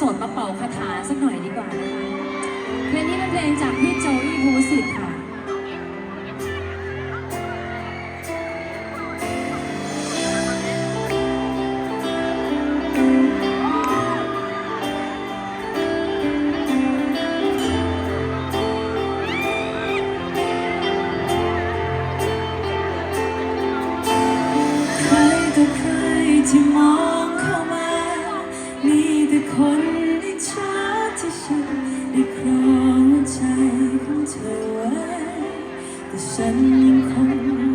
สดมาเป่าคาถาสักหน่อยดีกว่านะคะเพลงนี้เป็นเพลงจากพี่โจอี้ภูสิทธิ์ค่ะ Em 空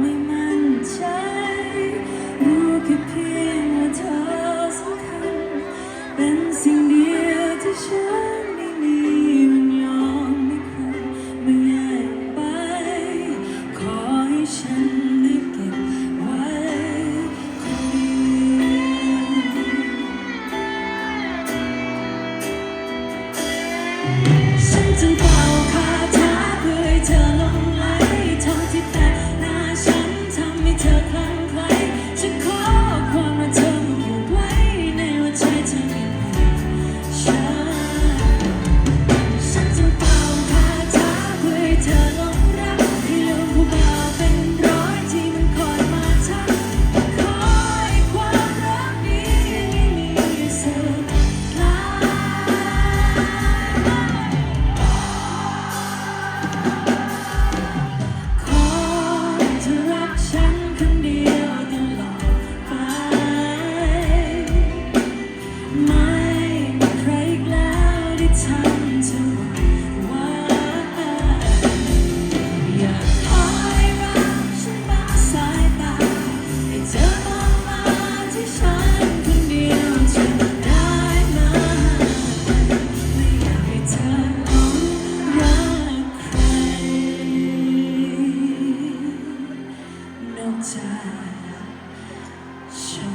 Sure.